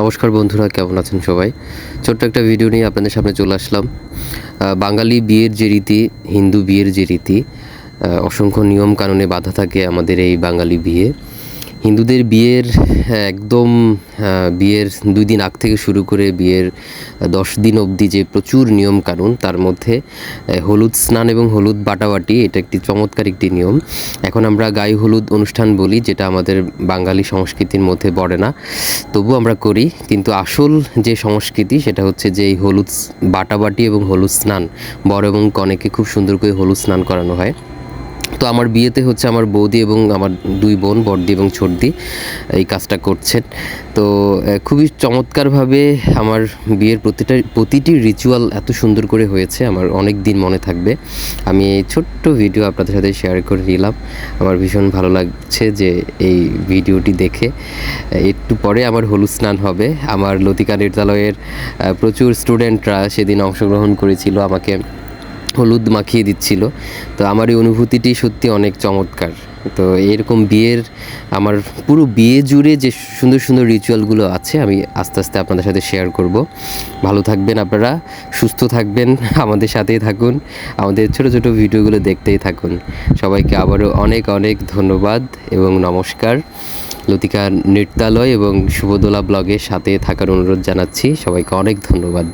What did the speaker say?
নমস্কার বন্ধুরা, কেমন আছেন সবাই? ছোট্ট একটা ভিডিও নিয়ে আপনাদের সামনে চলে আসলাম। বাঙালি বিয়ের যে রীতি, হিন্দু বিয়ের যে রীতি অসংখ্য নিয়ম কানুনে বাধা থাকে আমাদের এই বাঙালি বিয়ে। হিন্দুদের বিয়ের হ্যাঁ, একদম বিয়ের দুই দিন আগ থেকে শুরু করে বিয়ের দশ দিন অবধি যে প্রচুর নিয়ম কানুন তার মধ্যে হলুদ স্নান এবং হলুদ বাটাবাটি এটা একটি চমৎকার একটি নিয়ম। এখন আমরা গায়ে হলুদ অনুষ্ঠান বলি যেটা আমাদের বাঙালি সংস্কৃতির মধ্যে পড়ে না। তবু আমরা করি কিন্তু আসল যে সংস্কৃতি সেটা হচ্ছে যে এই হলুদ বাটাবাটি এবং হলুদ স্নান। বর এবং কনেকে খুব সুন্দর করে হলুদ স্নান করানো হয়। তো আমার বিয়েতে হচ্ছে আমার বৌদি এবং আমার দুই বোন বড়দি এবং ছোটদি এই কাজটা করছেন। তো খুবই চমৎকারভাবে আমার বিয়ের প্রতিটা প্রতিটি রিচুয়াল এত সুন্দর করে হয়েছে আমার অনেক দিন মনে থাকবে। আমি এই ছোট্ট ভিডিও আপনাদের সাথে শেয়ার করে নিলাম। আমার ভীষণ ভালো লাগছে যে এই ভিডিওটি দেখে। একটু পরে আমার হলুদ স্নান হবে। আমার লতিকা নির্তালয়ের আহ, প্রচুর স্টুডেন্টরা সেদিন অংশগ্রহণ করেছিল। আমাকে হলুদ মাখিয়ে দিচ্ছিল। তো আমার এই অনুভূতিটি সত্যি অনেক চমৎকার। তো এরকম বিয়ের, আমার পুরো বিয়ে জুড়ে যে সুন্দর সুন্দর রিচুয়ালগুলো আছে, আমি আস্তে আস্তে আপনাদের সাথে শেয়ার করব। ভালো থাকবেন আপনারা, সুস্থ থাকবেন, আমাদের সাথেই থাকুন, আমাদের ছোট ছোট ভিডিওগুলো দেখতেই থাকুন। সবাইকে আবারও অনেক অনেক ধন্যবাদ এবং নমস্কার। লতিকা নৃত্যালয় এবং শুভদোলা ব্লগের সাথে থাকার অনুরোধ জানাচ্ছি, সবাইকে অনেক ধন্যবাদ।